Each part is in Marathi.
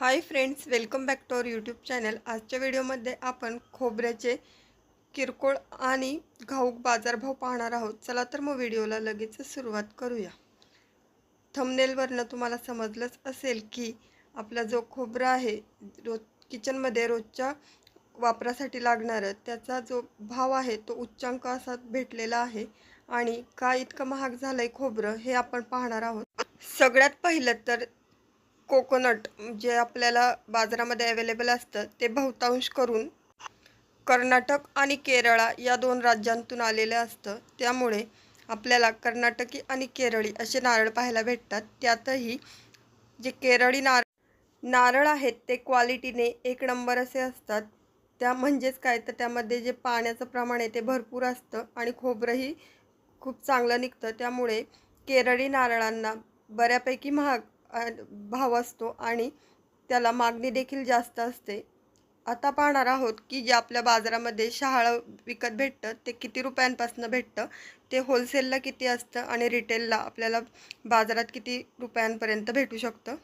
Hi friends welcome back to our YouTube channel आजच्या व्हिडिओमध्ये आपण खोबऱ्याचे किरकोळ आणि घाऊक बाजारभाव पाहणार आहोत. चला तर मग व्हिडिओला लगेच सुरुवात करूया. थमनेलवरनं तुम्हाला समजलंच असेल की आपला जो खोबरा आहे रोज किचनमध्ये रोजच्या वापरासाठी लागणारं त्याचा जो भाव आहे तो उच्चांक असा भेटलेला आहे आणि का इतकं महाग झालं आहे खोबरं हे आपण पाहणार आहोत. सगळ्यात पहिलं तर कोकोनट जे आपल्याला बाजारामध्ये अवेलेबल असतं ते बहुतांश करून कर्नाटक आणि केरळा या दोन राज्यांतून आलेलं असतं. त्यामुळे आपल्याला कर्नाटकी आणि केरळी असे नारळ पाहायला भेटतात. त्यातही जे केरळी नारळ नारळ आहेत ते क्वालिटीने एक नंबर असे असतात. त्या म्हणजेच काय? तर त्यामध्ये जे पाण्याचं प्रमाण आहे ते भरपूर असतं आणि खोबरंही खूप चांगलं निघतं. त्यामुळे केरळी नारळांना बऱ्यापैकी महाग भाव असतो आणि त्याला मागणी देखील जास्त असते. आता पाहणार आहोत की जे आपल्या बाजारामध्ये शहाळं विकत भेटतं ते किती रुपयांपासून भेटतं ते होलसेलला किती असतं आणि रिटेलला आपल्याला बाजारात किती रुपयांपर्यंत भेटू शकतं?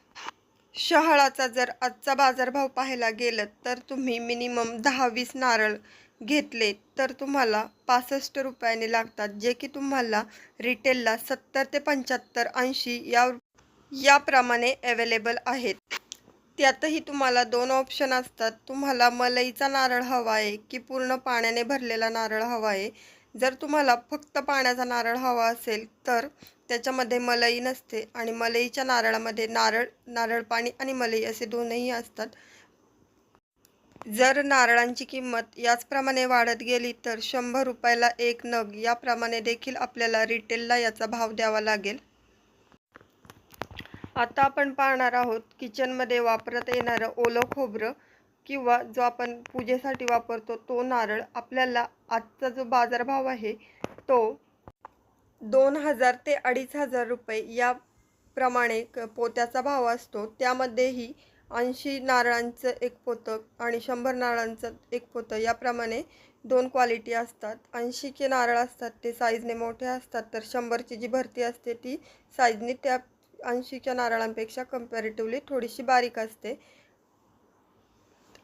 शहाळाचा जर आजचा बाजारभाव पाहायला गेलं तर तुम्ही मिनिमम दहा वीस नारळ घेतले तर तुम्हाला पासष्ट रुपयाने लागतात जे की तुम्हाला रिटेलला सत्तर ते पंच्याहत्तर ऐंशी या याप्रमाणे अवेलेबल आहेत. त्यातही तुम्हाला दोन ऑप्शन असतात. तुम्हाला मलईचा नारळ हवा आहे की पूर्ण पाण्याने भरलेला नारळ हवा आहे. जर तुम्हाला फक्त पाण्याचा नारळ हवा असेल तर त्याच्यामध्ये मलई नसते आणि मलईच्या नारळामध्ये नारळ नारळ पाणी आणि मलई असे दोनही असतात. जर नारळांची किंमत याचप्रमाणे वाढत गेली तर शंभर रुपयाला एक नग याप्रमाणे देखील आपल्याला रिटेलला याचा भाव द्यावा लागेल. आता आपण पाहणार आहोत किचनमध्ये वापरत येणारं ओलं खोबरं किंवा जो आपण पूजेसाठी वापरतो तो नारळ. आपल्याला आजचा जो बाजारभाव आहे तो दोन हजार ते अडीच हजार रुपये या प्रमाणे क पोत्याचा भाव असतो. त्यामध्येही ऐंशी नारळांचं एक पोतं आणि शंभर नारळांचं एक पोतं याप्रमाणे दोन क्वालिटी असतात. ऐंशीचे नारळ असतात ते साईजने मोठे असतात तर शंभरची जी भरती असते ती साईजने त्या ऐंशीच्या नारळांपेक्षा कम्पॅरेटिव्हली थोडीशी बारीक असते.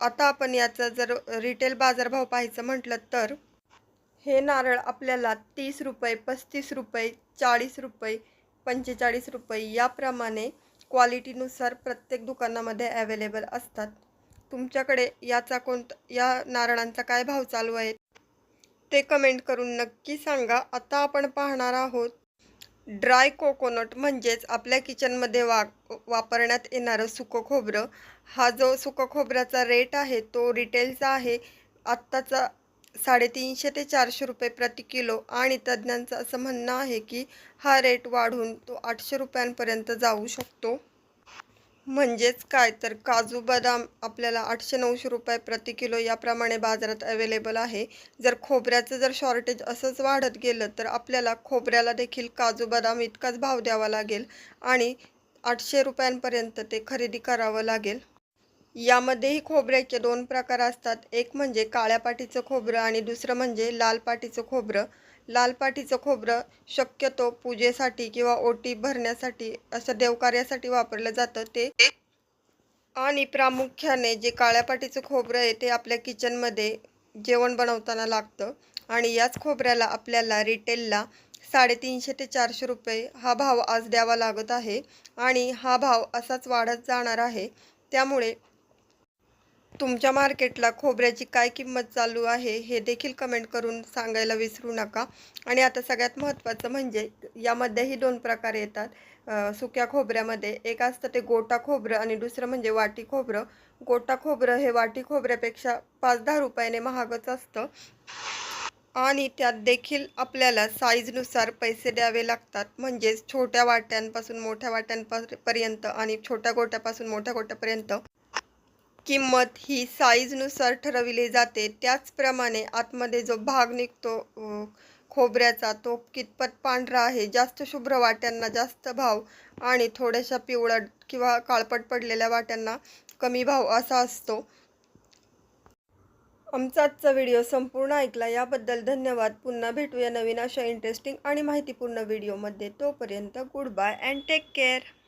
आता आपण याचा जर रिटेल बाजारभाव पाहायचं म्हटलं तर हे नारळ आपल्याला तीस रुपये पस्तीस रुपये चाळीस रुपये पंचेचाळीस रुपये याप्रमाणे क्वालिटीनुसार प्रत्येक दुकानामध्ये अवेलेबल असतात. तुमच्याकडे याचा कोणता या नारळांचा काय भाव चालू आहे? ते कमेंट करून नक्की सांगा. आता आपण पाहणार आहोत ड्राय कोकोनट म्हणजेच आपल्या किचनमध्ये वा वापरण्यात येणारं सुकं खोबरं. हा जो सुकं खोबऱ्याचा रेट आहे तो रिटेलचा आहे. आत्ताचा साडेतीनशे ते चारशे रुपये प्रति किलो. आणि तज्ज्ञांचं असं म्हणणं आहे की हा रेट वाढून तो आठशे रुपयांपर्यंत जाऊ शकतो. म्हणजेच काय? तर काजू बदाम आपल्याला आठशे नऊशे रुपये प्रति किलो याप्रमाणे बाजारात अवेलेबल आहे. जर खोबऱ्याचं जर शॉर्टेज असंच वाढत गेलं तर आपल्याला खोबऱ्याला देखील काजू बदाम इतकाच भाव द्यावा लागेल आणि आठशे रुपयांपर्यंत ते खरेदी करावं लागेल. यामध्येही खोबऱ्याचे दोन प्रकार असतात. एक म्हणजे काळ्या पाटीचं खोबरं आणि दुसरं म्हणजे लाल पाटीचं खोबरं. लालपाठीचं खोबरं शक्यतो पूजेसाठी किंवा ओटी भरण्यासाठी असं देवकार्यासाठी वापरलं जातं. ते आणि प्रामुख्याने जे काळ्या पाटीचं खोबरं आहे ते आपल्या किचनमध्ये जेवण बनवताना लागतं. आणि याच खोबऱ्याला आपल्याला रिटेलला साडेतीनशे ते चारशे रुपये हा भाव आज द्यावा लागत आहे. आणि हा भाव असाच वाढत जाणार आहे. त्यामुळे तुमच्या मार्केटला खोबऱ्याची काय किंमत चालू आहे हे देखील कमेंट करून सांगायला विसरू नका. आणि आता सगळ्यात महत्त्वाचं म्हणजे यामध्येही दोन प्रकार येतात. सुक्या खोबऱ्यामध्ये एक असतं ते गोटा खोबरं आणि दुसरं म्हणजे वाटी खोबरं. गोटा खोबरं हे वाटी खोबऱ्यापेक्षा पाच दहा रुपयाने महागच असतं. आणि त्यात देखील आपल्याला साईजनुसार पैसे द्यावे लागतात. म्हणजेच छोट्या वाट्यांपासून मोठ्या वाट्यांपर्यंत आणि छोट्या गोट्यापासून मोठ्या गोट्यापर्यंत किंमत ही साईजनुसार ठरविली जाते. त्याचप्रमाणे आतमध्ये जो भाग निघतो खोबऱ्याचा तो कितपत पांढरा आहे जास्त शुभ्र वाट्यांना जास्त भाव आणि थोड्याशा पिवळट किंवा काळपट पडलेल्या वाट्यांना कमी भाव असा असतो. आमचा आजचा व्हिडिओ संपूर्ण ऐकला याबद्दल धन्यवाद. पुन्हा भेटूया नवीन अशा इंटरेस्टिंग आणि माहितीपूर्ण व्हिडिओमध्ये. तोपर्यंत good bye and take care